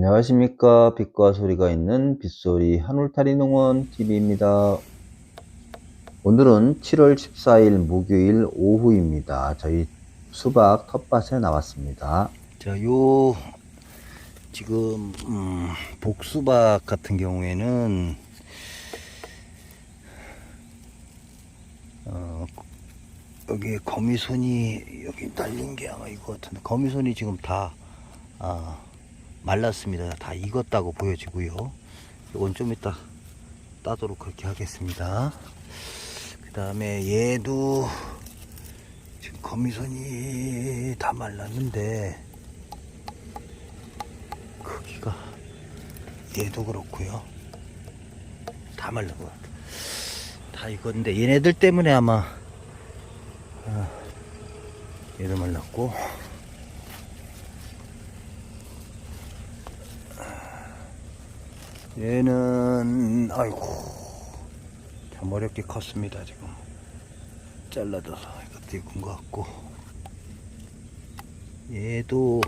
안녕하십니까. 빛과 소리가 있는 빗소리 한울타리 농원 TV입니다. 오늘은 7월 14일 목요일 오후입니다. 저희 수박 텃밭에 나왔습니다. 자요 지금 음, 복수박 같은 경우에는 어, 여기 거미손이 여기 날린 게 아마 이거 같은데 거미손이 지금 다 아, 말랐습니다. 다 익었다고 보여지고요. 이건 좀 이따 따도록 그렇게 하겠습니다. 그 다음에 얘도 지금 거미손이 다 말랐는데 크기가 얘도 그렇고요. 다 말른 것 같아. 다 익었는데 얘네들 때문에 아마 아, 얘도 말랐고 얘는 아이고 참 어렵게 컸습니다 지금. 잘라져서 이것도 익은 것 같고. 얘도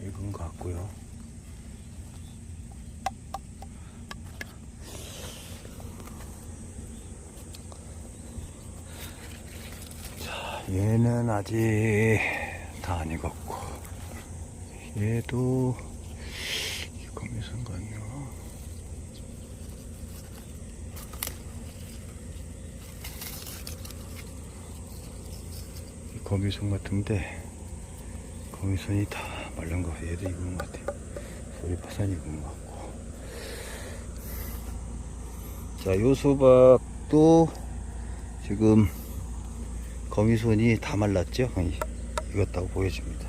익은 것 같고요. 자 얘는 아직 다 안 익었고. 얘도 거미선관이요. 거미선 같은데 거미선이 다 말른 거 얘도 익은 것 같아요. 소리 파산이 익은 것 같고. 자, 요 수박도 지금 거미손이 다 말랐죠? 익었다고 보여집니다.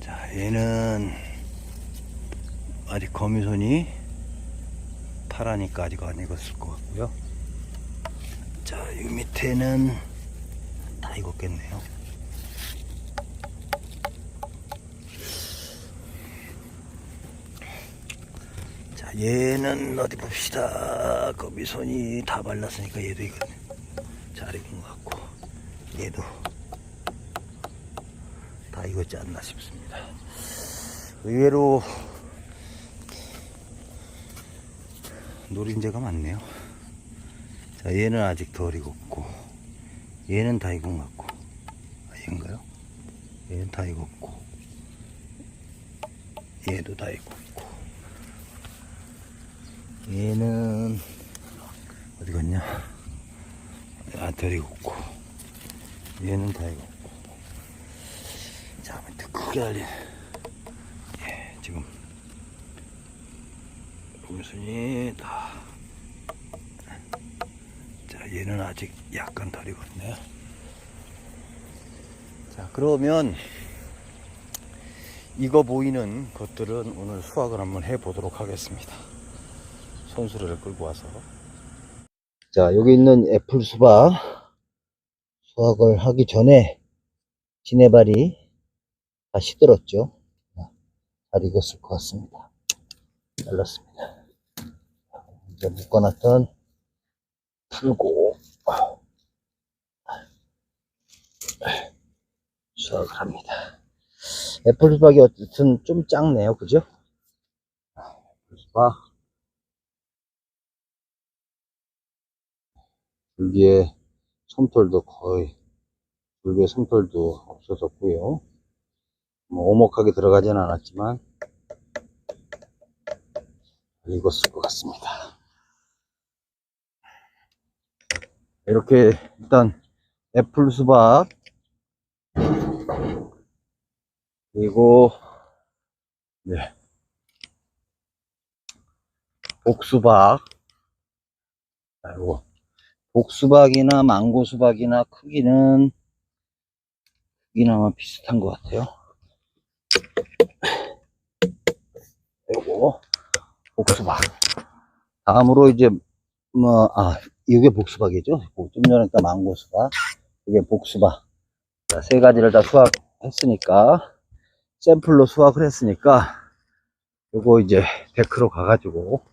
자, 얘는 아직 거미손이 파라니까 아직 안 익었을 것 같고요. 자, 이 밑에는 다 익었겠네요. 자, 얘는 어디 봅시다. 거미손이 다 말랐으니까 얘도 익었네. 잘 익은 것 같고, 얘도 다 익었지 않나 싶습니다. 의외로 노린재가 많네요. 자, 얘는 아직 덜 익었고, 얘는 다 익은 것 같고, 아, 얘인가요? 얘는 다 익었고, 얘도 다 익었고, 얘는 어디 갔냐? 아, 덜 익었고, 얘는 다 익었고. 자, 밑에 크게 달린, 예, 지금, 음순이 다. 자, 얘는 아직 약간 덜 익었네요. 자, 그러면, 익어 보이는 것들은 오늘 수확을 한번 해 보도록 하겠습니다. 손수레를 끌고 와서. 자, 여기 있는 애플 수박, 수확을 하기 전에, 지네발이 다 시들었죠. 잘 익었을 것 같습니다. 잘랐습니다. 이제 묶어놨던 풀고 수확을 합니다. 애플 수박이 어쨌든 좀 작네요. 그죠? 애플 수박. 줄기에 솜털도 거의, 줄기에 솜털도 없어졌고요. 뭐 오목하게 들어가진 않았지만 익었을 것 같습니다. 이렇게 일단 애플 수박 그리고 네 복수박 자, 요거 복수박이나 망고 수박이나 크기는 아마 비슷한 것 같아요. 요거 복수박. 다음으로 이제 뭐아 이게 복수박이죠. 좀 전에 또 망고 수박. 이게 복수박. 자, 세 가지를 다 수확했으니까 샘플로 수확을 했으니까 요거 이제 데크로 가가지고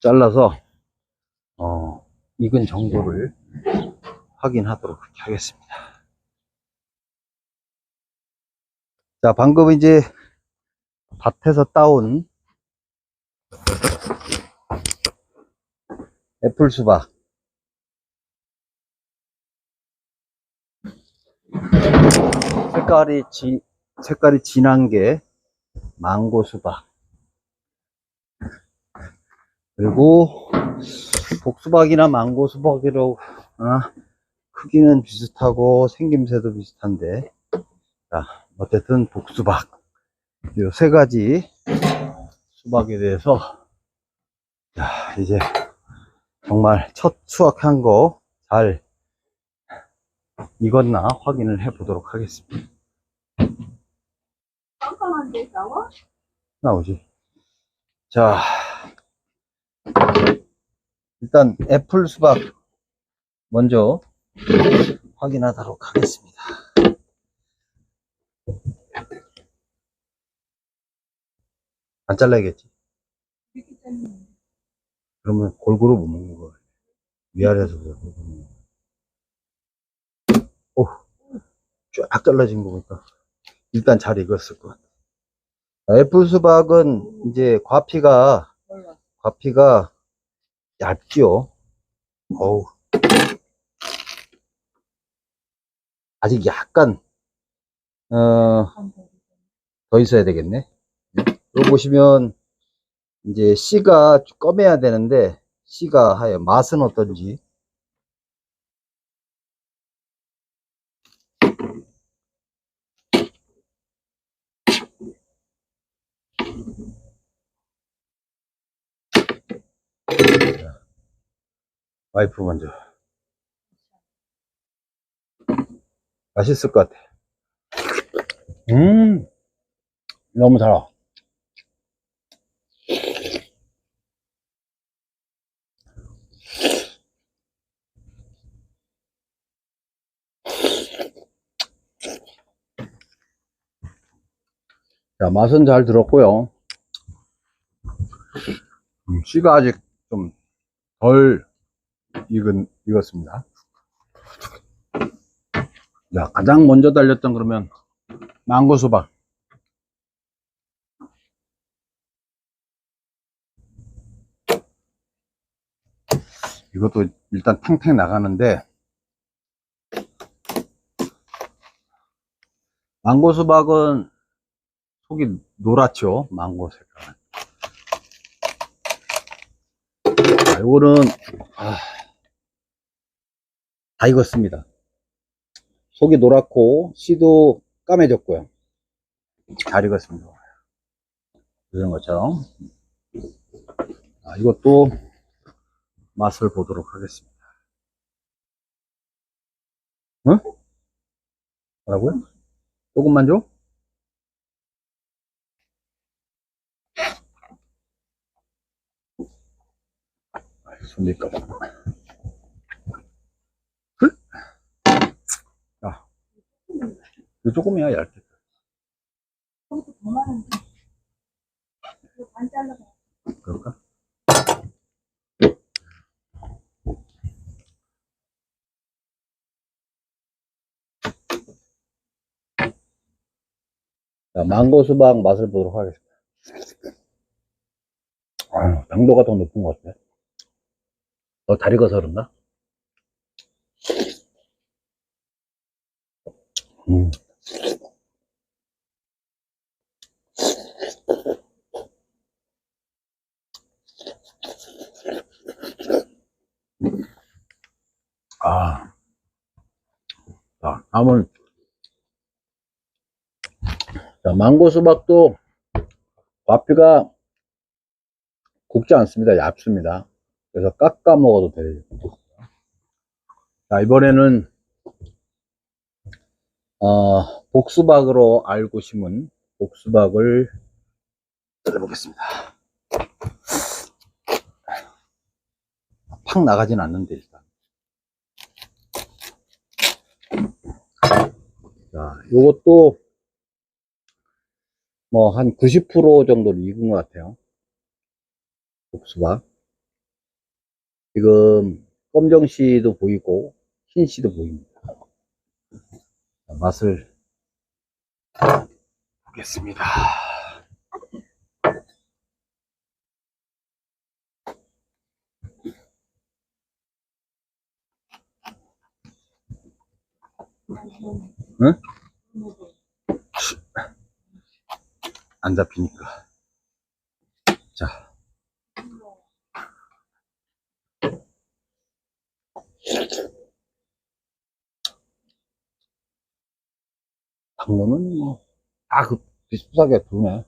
잘라서 어 익은 정도를 확인하도록 하겠습니다. 자, 방금 이제 밭에서 따온 애플 수박. 색깔이 지, 색깔이 진한 게 망고 수박. 그리고 복수박이나 망고 수박이라고 아, 크기는 비슷하고 생김새도 비슷한데 자, 어쨌든 복수박 이 세 가지 수박에 대해서 자, 이제 정말 첫 수확한 거 잘 익었나 확인을 해 보도록 하겠습니다. 깜깜한데 나와? 나오지. 자, 일단 애플 수박 먼저 확인하도록 하겠습니다. 안 잘라야겠지? 그러면 골고루 못 먹는 거야. 위아래에서 골고루. 오, 쫙 잘라진 거 보니까 일단 잘 익었을 것 같아. 자, 애플 수박은 이제 과피가. 과피가 얇죠. 어우. 아직 약간, 어, 더 있어야 되겠네. 여기 보시면, 이제 씨가 검해야 되는데, 씨가 하여 맛은 어떤지. 와이프 먼저. 맛있을 것 같아. 음, 너무 달아. 자, 맛은 잘 들었고요. 음, 씨가 아직 좀 덜 익은, 익었습니다. 자, 가장 먼저 달렸던 그러면 망고 수박. 이것도 일단 탱탱 나가는데 망고 수박은 속이 노랗죠 망고 색깔 자, 요거는 아, 다 익었습니다 속이 노랗고 씨도 까매졌고요 잘 익었습니다 이런 것처럼 아, 이것도 맛을 보도록 하겠습니다 응? 뭐라고요? 조금만 줘? 손질까 봐. 헐? 야, 이거 조금이야, 얇게. 거기도 더 많은데. 이거 반 잘라봐. 그럴까? 자, 망고 수박 맛을 보도록 하겠습니다. 아유, 당도가 더 높은 것 같아. 더잘 익어서 그런가? 음. 아. 자, 다음은, 자, 망고 수박도 과피가 굵지 않습니다. 얇습니다. 그래서 깎아 먹어도 돼요. 자, 이번에는, 어, 복수박으로 알고 심은 복수박을 잘라보겠습니다. 팍 나가진 않는데, 일단. 자, 요것도 뭐 한 90% 정도 익은 것 같아요. 복수박. 지금 검정 씨도 보이고 흰 씨도 보입니다. 자, 맛을 보겠습니다. 응? 안 잡히니까. 당근은 뭐, 다 그, 비슷하게 두네.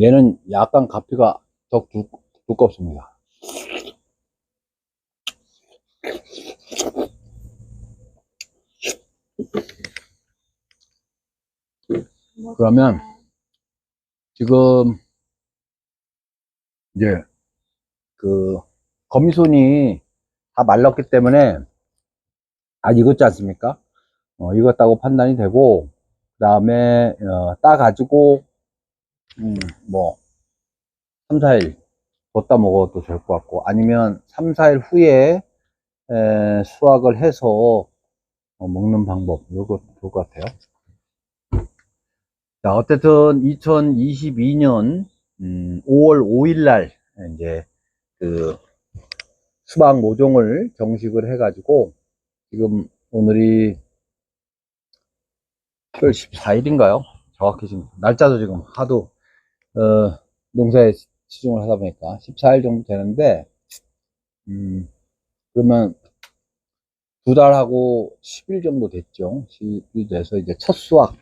얘는 약간 가피가 더 두, 두껍습니다. 그러면 지금 이제 그 거미손이 다 말랐기 때문에 아 익었지 않습니까? 어, 익었다고 판단이 되고 그 다음에 어, 따 가지고 음, 뭐 3, 4일 뒀다 먹어도 될 것 같고 아니면 3, 4일 후에 에, 수확을 해서 어, 먹는 방법 이거 좋을 것 같아요. 자, 어쨌든 2022년 5월 5일 날 이제 그 수박 모종을 정식을 해가지고 지금 오늘이 7월 14일인가요? 정확히 지금 날짜도 지금 하도 어, 농사에 치중을 하다 보니까 14일 정도 되는데 음, 그러면 두 달하고 10일 정도 됐죠. 10일 돼서 이제 첫 수확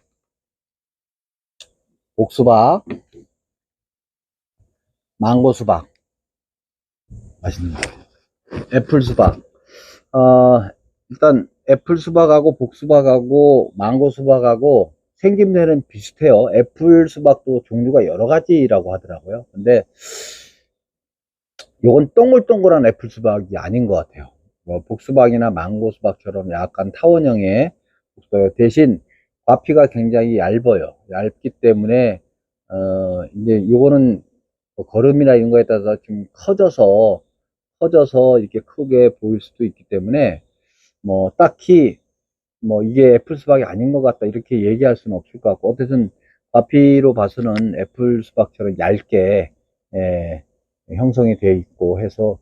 옥수박, 망고 수박, 맛있는 거. 애플 수박. 어, 일단 애플 수박하고 복수박하고 망고 수박하고 생김새는 비슷해요. 애플 수박도 종류가 여러 가지라고 하더라고요. 근데 이건 동글동글한 애플 수박이 아닌 것 같아요. 뭐 복수박이나 망고 수박처럼 약간 타원형의 복수박 대신 과피가 굉장히 얇아요. 얇기 때문에 어 이제 요거는 뭐 걸음이나 이런 거에 따라서 좀 커져서 커져서 이렇게 크게 보일 수도 있기 때문에 뭐 딱히 뭐 이게 애플 수박이 아닌 것 같다 이렇게 얘기할 수는 없을 것 같고 어쨌든 과피로 봐서는 애플 수박처럼 얇게 예, 형성이 되어 있고 해서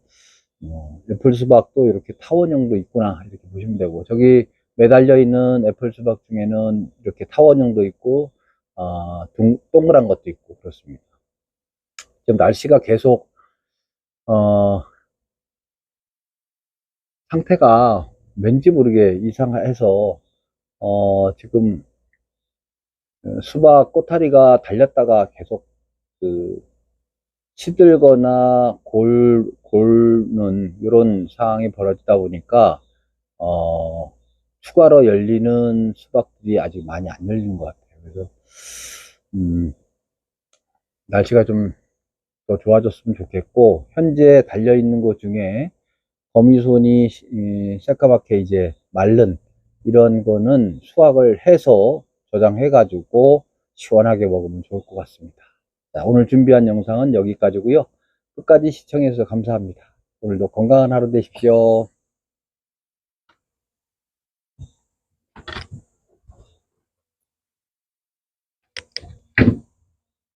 어, 애플 수박도 이렇게 타원형도 있구나 이렇게 보시면 되고 저기 매달려 있는 애플 수박 중에는 이렇게 타원형도 있고 어, 둥- 동그란 것도 있고 그렇습니다. 지금 날씨가 계속 어, 상태가 왠지 모르게 이상해서 어, 지금 어, 수박 꼬타리가 달렸다가 계속 그 시들거나 골, 골는 이런 상황이 벌어지다 보니까 어, 추가로 열리는 수박들이 아직 많이 안 열린 것 같아요. 그래서 음, 날씨가 좀 더 좋아졌으면 좋겠고 현재 달려 있는 것 중에 거미손이 새까맣게 이제 마른 이런 거는 수확을 해서 저장해 가지고 시원하게 먹으면 좋을 것 같습니다. 자, 오늘 준비한 영상은 여기까지고요. 끝까지 시청해 주셔서 감사합니다. 오늘도 건강한 하루 되십시오.